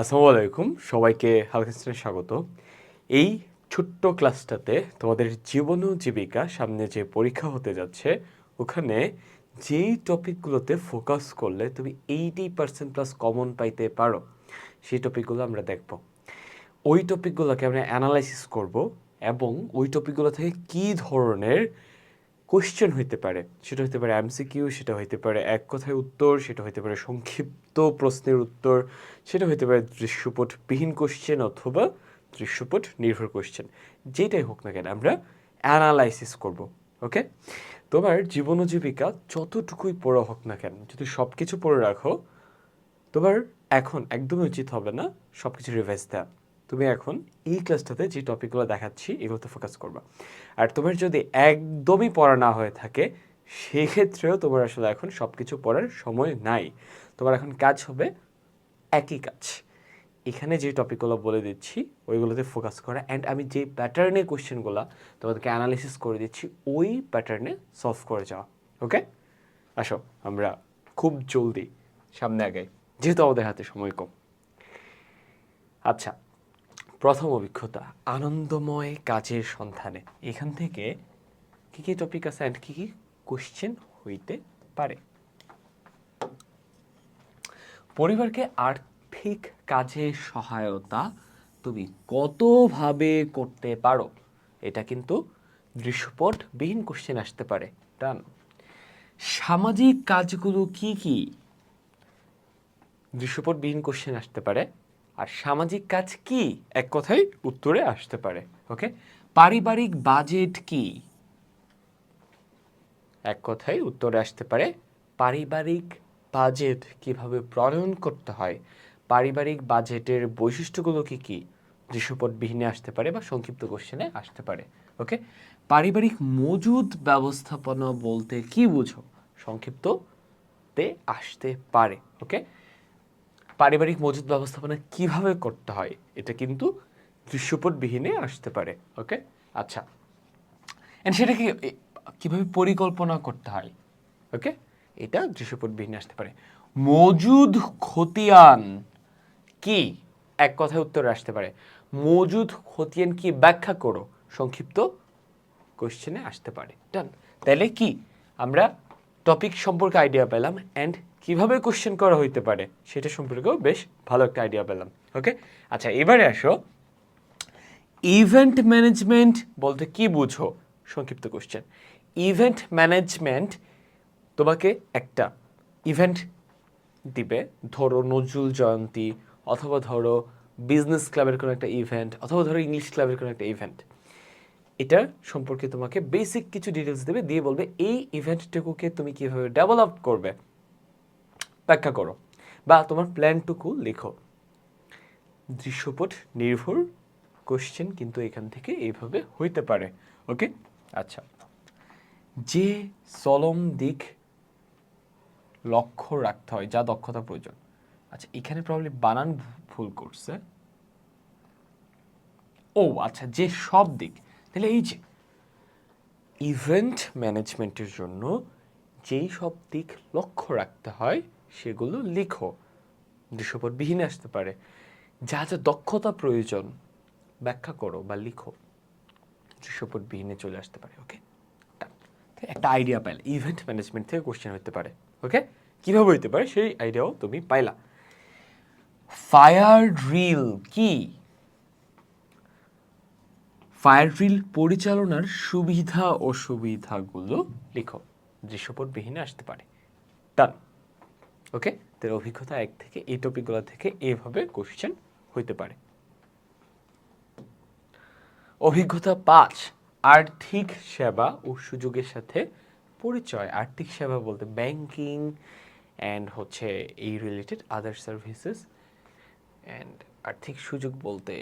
আসসালামু আলাইকুম সবাইকে হালকাস্টানে স্বাগত। এই ছোট্ট ক্লাসটাতে তোমাদের জীবন ও জীবিকা সামনে যে পরীক্ষা হতে যাচ্ছে, ওখানে যেই টপিকগুলোতে ফোকাস করলে তুমি এইটি পার্সেন্ট প্লাস কমন পাইতে পারো, সেই টপিকগুলো আমরা দেখব। ওই টপিকগুলোকে আমরা অ্যানালাইসিস করব এবং ওই টপিকগুলো থেকে কী ধরনের কোশ্চেন হইতে পারে। সেটা হতে পারে এমসিকিউ সেটা হইতে পারে এক কথায় উত্তর, সেটা হইতে পারে সংক্ষিপ্ত প্রশ্নের উত্তর, সেটা হইতে পারে দৃশ্যপটবিহীন কোশ্চেন অথবা দৃশ্যপট নির্ভর কোশ্চেন যেটাই হোক না কেন, আমরা অ্যানালাইসিস করব ওকে তোমার জীবন জীবিকা যতটুকুই পড়া হোক না কেন, যদি সব কিছু পড়ে রাখো, তোমার এখন একদমই উচিত হবে না সব কিছু রিভাইজ দেওয়া তুমি এখন এই ক্লাসটাতে যে টপিকগুলো দেখাচ্ছি এগুলোতে ফোকাস করবা। আর তোমার যদি একদমই পড়া না হয়ে থাকে, সেক্ষেত্রেও তোমার আসলে এখন সব কিছু পড়ার সময় নাই। তোমার এখন কাজ হবে একই কাজ। এখানে যে টপিকগুলো বলে দিচ্ছি, ওইগুলোতে ফোকাস করা। অ্যান্ড আমি যে প্যাটার্নের কোশ্চেনগুলো তোমাদেরকে অ্যানালিসিস করে দিচ্ছি, ওই প্যাটার্নে সলভ করে যাওয়া ওকে আসো, আমরা খুব জলদি সামনে আগাই। যেহেতু আমাদের হাতে সময় কম। আচ্ছা প্রথম অভিজ্ঞতা, আনন্দময় কাজের সন্ধানে। এখান থেকে কী কী টপিক আছে অ্যান্ড কী কী কোশ্চেন হইতে পারে? পরিবারকে আর্থিক কাজে সহায়তা তুমি কতভাবে করতে পারো? এটা কিন্তু দৃশ্যপটবিহীন কোশ্চেন আসতে পারে। ডান সামাজিক কাজগুলো কি কি? দৃশ্যপটবিহীন কোশ্চেন আসতে পারে। আর সামাজিক কাজ কি? এক কথায় উত্তরে আসতে পারে ওকে পারিবারিক বাজেট কি? এক কথায় উত্তরে আসতে পারে, পারিবারিক বাজেট কীভাবে প্রণয়ন করতে হয়? পারিবারিক বাজেটের বৈশিষ্ট্যগুলো কি কি? দৃশ্যপটবিহীনে আসতে পারে বা সংক্ষিপ্ত কোশ্চেনে আসতে পারে ওকে পারিবারিক মজুদ ব্যবস্থাপনা বলতে কি বুঝো? সংক্ষিপ্ততে আসতে পারে ওকে পারিবারিক মজুদ ব্যবস্থাপনা কীভাবে করতে হয়, এটা কিন্তু দৃশ্যপটবিহীনে আসতে পারে, ওকে? আচ্ছা। এন্ড সেটা কি, এ- কীভাবে পরিকল্পনা করতে হয়, ওকে? এটা দৃশ্যপটবিহীনে আসতে পারে। মজুদ খতিয়ান কি? এক কথায় উত্তর আসতে পারে। মজুদ খতিয়ান কি ব্যাখ্যা করো, সংক্ষিপ্ত কোশ্চেনে আসতে পারে। ডান তাহলে কি, আমরা টপিক সম্পর্কে আইডিয়া পেলাম অ্যান্ড কীভাবে কোশ্চেন করা হইতে পারে, সেটা সম্পর্কেও বেশ ভালো একটা আইডিয়া পেলাম ওকে আচ্ছা এবারে আসো। ইভেন্ট ম্যানেজমেন্ট বলতে কি বুঝো? সংক্ষিপ্ত কোশ্চেন ইভেন্ট ম্যানেজমেন্ট তোমাকে একটা ইভেন্ট দিবে, ধরো নজরুল জয়ন্তী, অথবা ধরো বিজনেস ক্লাবের কোনো একটা ইভেন্ট অথবা ধরো ইংলিশ ক্লাবের কোনো একটা ইভেন্ট এটা সম্পর্কে তোমাকে বেসিক কিছু ডিটেলস দেবে, দিয়ে বলবে এই ইভেন্টটুকুকে তুমি কীভাবে ডেভেলপ করবে। ব্যাখ্যা করো বা তোমার প্ল্যানটুকু লেখো। দৃশ্যপট নির্ভর কোশ্চেন কিন্তু এখান থেকে এইভাবে হইতে পারে ওকে আচ্ছা। যে চলম দিক লক্ষ্য রাখতে হয়, যা দক্ষতা প্রয়োজন। আচ্ছা এখানে প্রবলি বানান ভুল করছে। ও আচ্ছা যে সব দিক। তাহলে এই যে ইভেন্ট ম্যানেজমেন্টের জন্য যেই সব দিক লক্ষ্য রাখতে হয় সেগুলো লিখো। দৃশ্যপটবিহীনে আসতে পারে। যা যা দক্ষতা প্রয়োজন, ব্যাখ্যা করো বা লিখো। দৃশ্যপটবিহীনে চলে আসতে পারে ওকে একটা আইডিয়া পাইলে ইভেন্ট ম্যানেজমেন্ট থেকে কোশ্চেন হতে পারে ওকে কীভাবে হইতে পারে? সেই আইডিয়াও তুমি পাইলা। ফায়ার ড্রিল কি? ফায়ার ড্রিল পরিচালনার সুবিধা ও সুবিধাগুলো লিখো। দৃশ্যপটবিহীনে আসতে পারে। ডান ওকে তার অভিজ্ঞতা এক থেকে, এই টপিকগুলো থেকে এইভাবে কোশ্চেন হইতে পারে। অভিজ্ঞতা পাঁচ, আর্থিক সেবা ও সুযোগের সাথে পরিচয়। আর্থিক সেবা বলতে ব্যাংকিং অ্যান্ড হচ্ছে এই রিলেটেড আদার সার্ভিসেস অ্যান্ড আর্থিক সুযোগ বলতে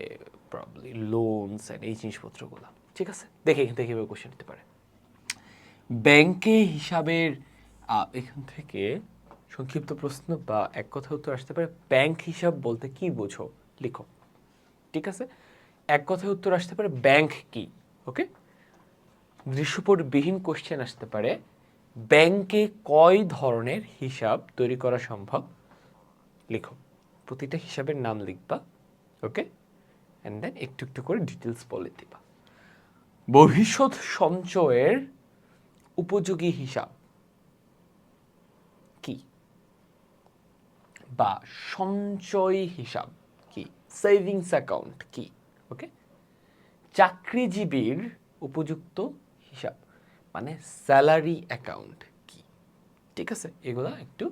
প্রবলি লোনস অ্যান্ড এই জিনিসপত্রগুলো। ঠিক আছে? দেখে এখান থেকে কোশ্চেন হতে পারে। ব্যাংকে হিসাবের এখান থেকে সংক্ষিপ্ত প্রশ্ন বা এক কথা উত্তর আসতে পারে। ব্যাংক হিসাব বলতে কি বোঝো? লিখো। ঠিক আছে? এক কথায় উত্তর আসতে পারে, ব্যাংক কি? ওকে? দৃশ্যপটবিহীন কোশ্চেন আসতে পারে, ব্যাংকে কয় ধরনের হিসাব তৈরি করা সম্ভব? লিখো। প্রতিটা হিসাবের নাম লিখবা, ওকে? অ্যান্ড দেন একটু একটু করে ডিটেলস বলে দিবা। ভবিষ্যৎ সঞ্চয়ের উপযোগী হিসাব কি বা সঞ্চয় হিসাব কি? সেভিংস অ্যাকাউন্ট কি? ওকে চাকরিজীবীর উপযুক্ত হিসাব মানে স্যালারি অ্যাকাউন্ট কি? ঠিক আছে? এগুলো একটু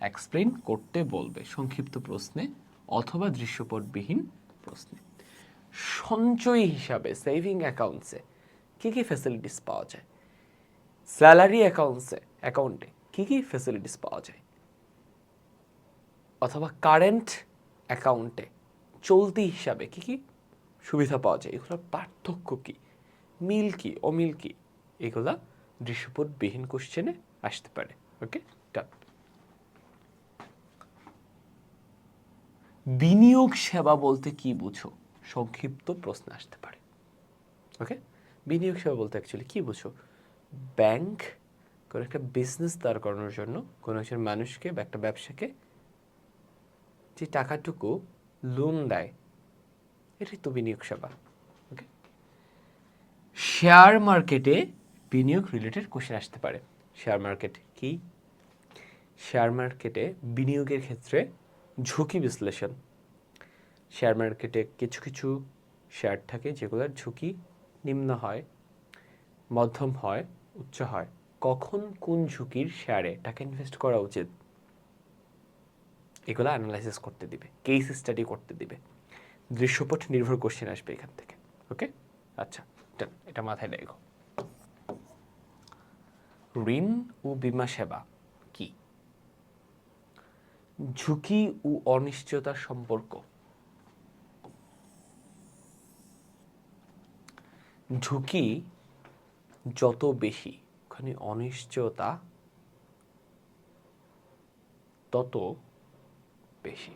এক্সপ্লেন করতে বলবে সংক্ষিপ্ত প্রশ্নে অথবা দৃশ্যপটবিহীন প্রশ্নে। সঞ্চয় হিসাবে সেভিং অ্যাকাউন্টসে কী কী ফ্যাসিলিটিস পাওয়া যায়? স্যালারি অ্যাকাউন্টসে, অ্যাকাউন্টে কী কী ফ্যাসিলিটিস পাওয়া যায়? অথবা কারেন্ট অ্যাকাউন্টে চলতি হিসাবে কী কী সুবিধা পাওয়া যায়? এগুলোর পার্থক্য কী? মিল কি, অমিল কি? এগুলা দৃশ্যপটবিহীন কোশ্চেনে আসতে পারে। ওকে ডান বিনিয়োগ সেবা বলতে কি বুঝো? সংক্ষিপ্ত প্রশ্ন আসতে পারে। ওকে বিনিয়োগ সেবা বলতে অ্যাকচুয়ালি কি বুঝো? ব্যাংক কোনো একটা বিজনেস দাঁড় করানোর জন্য কোনো একজন মানুষকে বা একটা ব্যবসাকে যে টাকাটুকু লোন দেয়, এটাই তো বিনিয়োগ সেবা ওকে শেয়ার মার্কেটে বিনিয়োগ রিলেটেড কোশ্চেন আসতে পারে। শেয়ার মার্কেট কি? শেয়ার মার্কেটে বিনিয়োগের ক্ষেত্রে ঝুঁকি বিশ্লেষণ। শেয়ার মার্কেটে কিছু কিছু শেয়ার থাকে যেগুলোর ঝুঁকি নিম্ন হয়, মধ্যম হয়, উচ্চ হয়। কখন কোন ঝুঁকির শেয়ারে টাকা ইনভেস্ট করা উচিত? এগুলো অ্যানালাইসিস করতে দিবে কেস স্টাডি করতে দিবে। দৃশ্যপট নির্ভর কোশ্চেন আসবে এখান থেকে ওকে আচ্ছা done. এটা মাথায় রেখো। ঋণ ও বিমা সেবা কি? ঝুঁকি ও অনিশ্চয়তার সম্পর্ক। ঝুঁকি যত বেশি, ওখানে অনিশ্চয়তা, তত বেশি।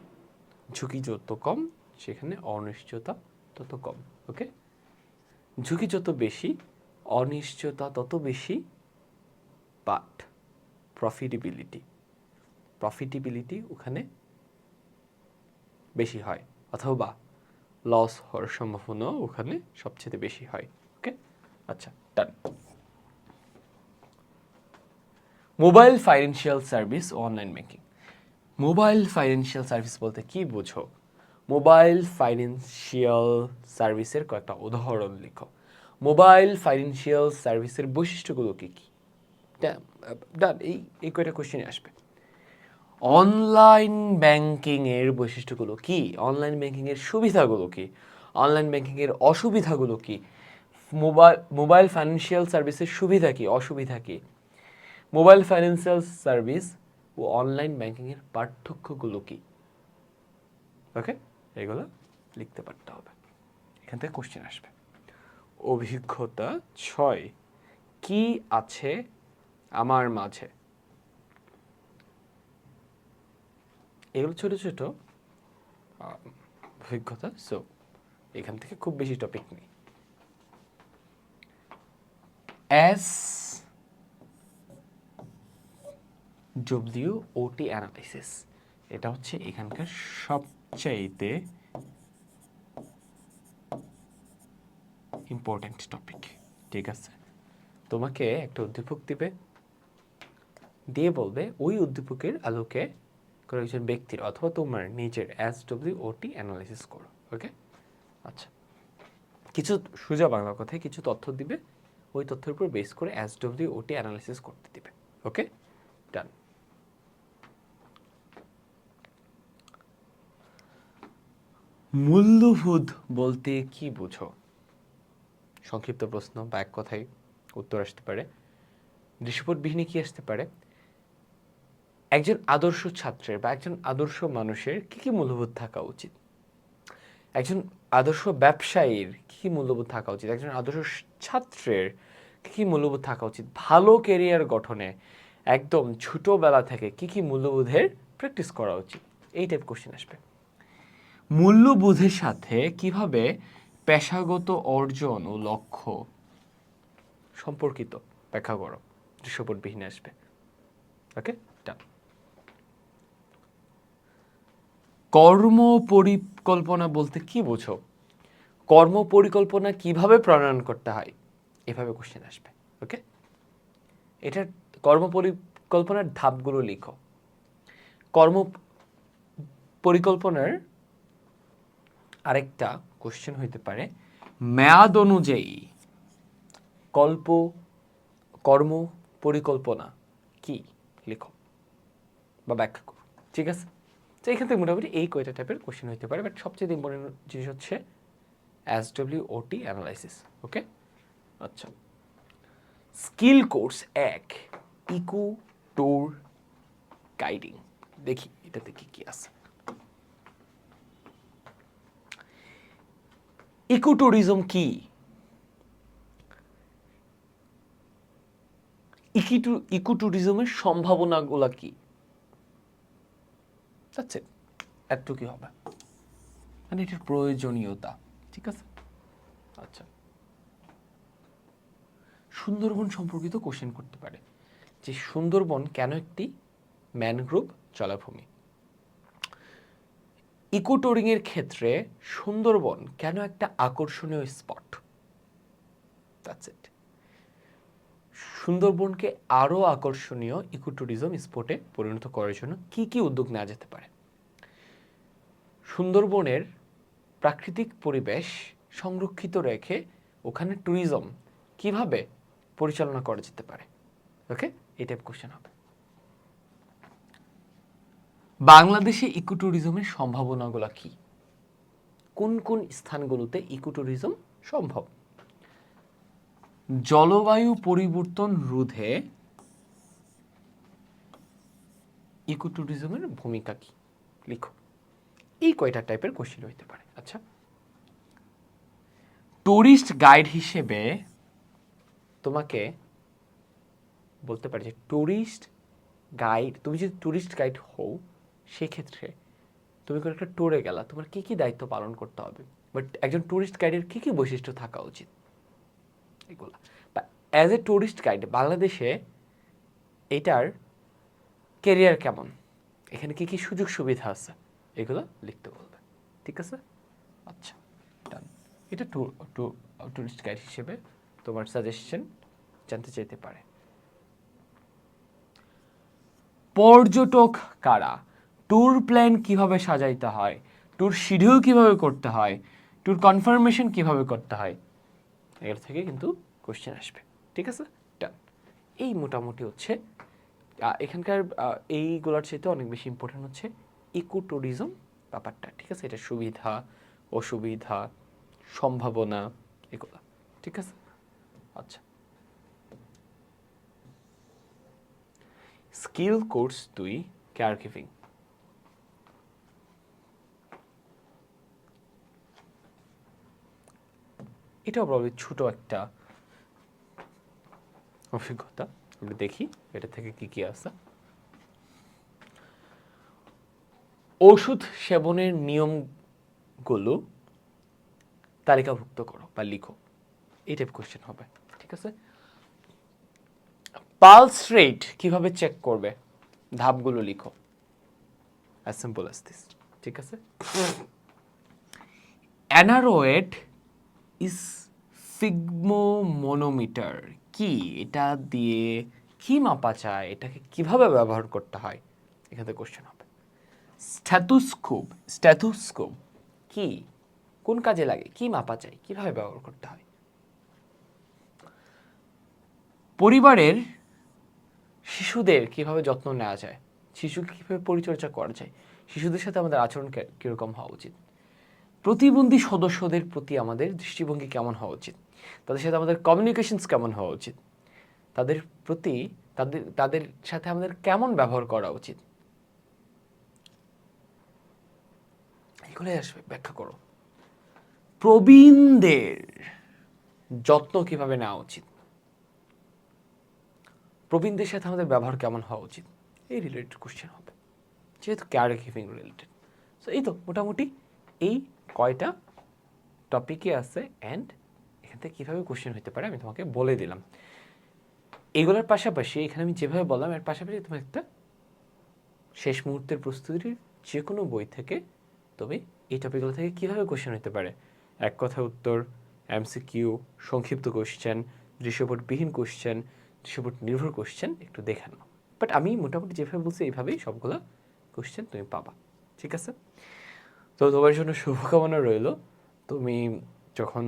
ঝুঁকি যত কম, সেখানে অনিশ্চয়তা তত কম, ওকে? ঝুঁকি যত বেশি, অনিশ্চয়তা তত বেশি বাট প্রফিটেবিলিটি প্রফিটেবিলিটি ওখানে বেশি হয়, অথবা লস হওয়ার সম্ভাবনা ওখানে সবচেয়ে বেশি হয়, ওকে? আচ্ছা done mobile financial service online banking mobile financial service বলতে কি বুঝো? মোবাইল ফাইন্যান্সিয়াল সার্ভিসের কয়েকটা উদাহরণ লিখো। মোবাইল ফাইন্যান্সিয়াল সার্ভিসের বৈশিষ্ট্যগুলো কী কি? ডান এই এই কয়টা কোশ্চেনে আসবে। অনলাইন ব্যাংকিং এর বৈশিষ্ট্যগুলো কি? অনলাইন ব্যাংকিং এর সুবিধাগুলো কি? অনলাইন ব্যাংকিংয়ের অসুবিধাগুলো কি? মোবাইল মোবাইল ফাইন্যান্সিয়াল সার্ভিসের সুবিধা কি, অসুবিধা কি? মোবাইল ফাইন্যান্সিয়াল সার্ভিস ও অনলাইন ব্যাংকিং এর পার্থক্যগুলো কি? ওকে এগুলো লিখতে পারতে হবে। এখান থেকে কোশ্চেন আসবে। অভিজ্ঞতা ছয়, কি আছে আমার মাঝে? এগুলো ছোট ছোট। অভিজ্ঞতা সো এখান থেকে খুব বেশি টপিক নেই। এস ডব্লিউ ওটি অ্যানালাইসিস এটা হচ্ছে এখানকার সবচাইতে ইম্পর্ট্যান্ট টপিক ঠিক আছে? তোমাকে একটা উদ্দীপক দিবে, দিয়ে বলবে ওই উদ্দীপকের আলোকে কোনো একজন ব্যক্তির অথবা তোমার নিজের এস ডব্লিউ ওটি অ্যানালাইসিস করো ওকে আচ্ছা। কিছু সোজা বাংলা কথায় কিছু তথ্য দিবে, ওই তথ্যের উপর বেস করে এস ডব্লিউ ওটি অ্যানালাইসিস করতে দিবে ওকে ডান মূল্যবোধ বলতে কি বুঝো? সংক্ষিপ্ত প্রশ্ন বা এক কথায় উত্তর আসতে পারে। দৃশ্যপটবিহীনে কি আসতে পারে? একজন আদর্শ ছাত্রের বা একজন আদর্শ মানুষের কি কি মূল্যবোধ থাকা উচিত? একজন আদর্শ ব্যবসায়ীর কি কি মূল্যবোধ থাকা উচিত? একজন আদর্শ ছাত্রের কি কি মূল্যবোধ থাকা উচিত? ভালো কেরিয়ার গঠনে একদম ছোটোবেলা থেকে কি কি মূল্যবোধের প্র্যাকটিস করা উচিত? এই টাইপ কোশ্চেন আসবে। মূল্যবোধের সাথে কীভাবে পেশাগত অর্জন ও লক্ষ্য সম্পর্কিত ব্যাখ্যা করো দৃশ্যপটবিহীনে আসবে। ওকে কর্ম পরিকল্পনা বলতে কি বোঝো? কর্ম পরিকল্পনা কীভাবে প্রণয়ন করতে হয়? এভাবে কোশ্চেন আসবে। ওকে এটা কর্ম পরিকল্পনার ধাপগুলো লিখো। কর্ম পরিকল্পনার আরেকটা কোশ্চেন হইতে পারে। মেয়াদ অনুযায়ী কল্প, কর্ম, পরিকল্পনা কি? লিখো বা ব্যাখ্যা করো। ঠিক আছে? তো এখান থেকে মোটামুটি এই কয়টা টাইপের কোশ্চেন হইতে পারে বাট সবচেয়ে ইম্পর্টেন্ট জিনিস হচ্ছে S W O T analysis okay আচ্ছা। স্কিল কোর্স এক ইকো ট্যুর গাইডিং দেখি এটাতে কি কি আছে। ইকো ট্যুরিজম কি? ইকিটু ইকো ট্যুরিজমের সম্ভাবনাগুলো কি? একটু কি হবে। মানে এটার প্রয়োজনীয়তা। ঠিক আছে? আচ্ছা। সুন্দরবন সম্পর্কিত কোশ্চেন করতে পারে। যে সুন্দরবন কেন একটি ম্যানগ্রোভ জলাভূমি? ইকো ক্ষেত্রে সুন্দরবন কেন একটা আকর্ষণীয় স্পট? দ্যাটস ইট সুন্দরবনকে আরও আকর্ষণীয় ইকো ট্যুরিজম স্পটে পরিণত করার জন্য কি কি উদ্যোগ নেওয়া যেতে পারে? সুন্দরবনের প্রাকৃতিক পরিবেশ সংরক্ষিত রেখে ওখানে ট্যুরিজম কীভাবে পরিচালনা করা যেতে পারে? ওকে এই টাইপ কোশ্চেন হবে। বাংলাদেশে ইকো ট্যুরিজমের সম্ভাবনাগুলো কি? কোন কোন স্থানগুলোতে ইকো ট্যুরিজম সম্ভব? জলবায়ু পরিবর্তন রোধে ইকো ট্যুরিজমের ভূমিকা কি? লিখো। এই কয়টা টাইপের কোশ্চেন হইতে পারে। আচ্ছা। টুরিস্ট গাইড হিসেবে তোমাকে বলতে পারি যে টুরিস্ট গাইড তুমি যদি টুরিস্ট গাইড হও সেক্ষেত্রে তুমি কোনো একটা ট্যুরে গেলা, তোমার কি কি দায়িত্ব পালন করতে হবে? বাট একজন ট্যুরিস্ট গাইডের কি কি বৈশিষ্ট্য থাকা উচিত? এগুলা। বা অ্যাজ এ ট্যুরিস্ট গাইড বাংলাদেশে এটার কেরিয়ার কেমন? এখানে কি কি সুযোগ সুবিধা আছে? এগুলো লিখতে বলবে। ঠিক আছে? আচ্ছা ডান এটা ট্যুর ট্যুরিস্ট গাইড হিসেবে তোমার সাজেশন জানতে চাইতে পারে। পর্যটক কারা? ট্যুর প্ল্যান কীভাবে সাজাইতে হয়? ট্যুর শিডিউল কীভাবে করতে হয়? ট্যুর কনফার্মেশন কীভাবে করতে হয়? এগুলো থেকে কিন্তু কোশ্চেন আসবে। ঠিক আছে? ডান এই মোটামুটি হচ্ছে এখানকার এইগুলোর চাইতে অনেক বেশি ইম্পর্টেন্ট হচ্ছে ইকো ট্যুরিজম ব্যাপারটা। ঠিক আছে? এটা সুবিধা, অসুবিধা, সম্ভাবনা এগুলো। ঠিক আছে? আচ্ছা। স্কিল কোর্স দুই কেয়ার গিভিং এটাও প্রবলি ছোট একটা অভিজ্ঞতা। আমরা দেখি এটা থেকে কি কি আছে। ওষুধ সেবনের নিয়মগুলো তালিকাভুক্ত করো বা লিখো। এই টাইপ কোশ্চেন হবে, ঠিক আছে? পালস রেট কীভাবে চেক করবে? ধাপগুলো লিখো। অ্যাজ সিম্পল ঠিক আছে? অ্যানারোয়েড ইস ফিগমোমোনোমিটার কি? এটা দিয়ে কি মাপা যায়? এটাকে কীভাবে ব্যবহার করতে হয়? এখানে কোশ্চেন হবে। স্ট্যাথোস্কোপ। স্ট্যাথোস্কোপ কি? কোন কাজে লাগে? কি মাপা যায়? কীভাবে ব্যবহার করতে হয়? পরিবারের শিশুদের কীভাবে যত্ন নেওয়া যায়? শিশুকে কীভাবে পরিচর্যা করা যায়? শিশুদের সাথে আমাদের আচরণ কীরকম হওয়া উচিত? প্রতিবন্ধী সদস্যদের প্রতি আমাদের দৃষ্টিভঙ্গি কেমন হওয়া উচিত? তাদের সাথে আমাদের কমিউনিকেশনস কেমন হওয়া উচিত? তাদের প্রতি, তাদের তাদের সাথে আমাদের কেমন ব্যবহার করা উচিত? এগুলোই আসবে, ব্যাখ্যা করো। প্রবীণদের যত্ন কীভাবে নেওয়া উচিত? প্রবীণদের সাথে আমাদের ব্যবহার কেমন হওয়া উচিত? এই রিলেটেড কোশ্চেন হবে। যেহেতু কেয়ার গিভিং রিলেটেড সো এই তো, মোটামুটি এই কয়টা টপিকে আছে অ্যান্ড এখান থেকে কীভাবে কোশ্চেন হতে পারে আমি তোমাকে বলে দিলাম। এগুলোর পাশাপাশি এখানে আমি যেভাবে বললাম, এর পাশাপাশি তোমার একটা শেষ মুহূর্তের প্রস্তুতির যে কোনো বই থেকে তুমি এই টপিকগুলো থেকে কীভাবে কোশ্চেন হতে পারে? এক কথা উত্তর এমসিকিউ সংক্ষিপ্ত কোশ্চেন দৃশ্যপটবিহীন কোশ্চেন দৃশ্যপট নির্ভর কোশ্চেন একটু দেখে নাও। বাট আমি মোটামুটি যেভাবে বলছি, এইভাবেই সবগুলো কোশ্চেন তুমি পাবা। ঠিক আছে? তো তোমার জন্য শুভকামনা রইল। তুমি যখন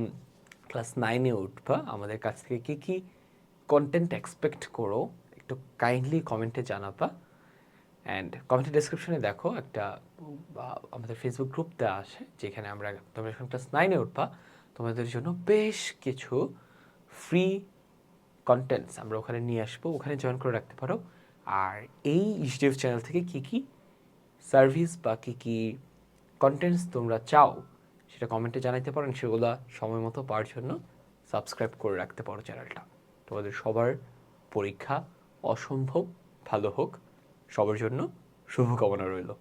ক্লাস নাইনে উঠবা, আমাদের কাছ থেকে কী কী কন্টেন্ট এক্সপেক্ট করো, একটু কাইন্ডলি কমেন্টে জানাবা। অ্যান্ড কমেন্টের ডিসক্রিপশনে দেখো, একটা আমাদের ফেসবুক গ্রুপ দেওয়া আছে, যেখানে আমরা তোমরা যখন ক্লাস নাইনে উঠবা, তোমাদের জন্য বেশ কিছু ফ্রি কন্টেন্টস আমরা ওখানে নিয়ে আসব, ওখানে জয়েন করে রাখতে পারো। আর এই ইউটিউব চ্যানেল থেকে কী কী সার্ভিস বা কী কী কন্টেন্টস তোমরা চাও, সেটা কমেন্টে জানাইতে পারেন, সেগুলো সময় মতো পাওয়ার জন্য সাবস্ক্রাইব করে রাখতে পারো চ্যানেলটা তোমাদের সবার পরীক্ষা অসম্ভব ভালো হোক, সবার জন্য শুভকামনা রইল।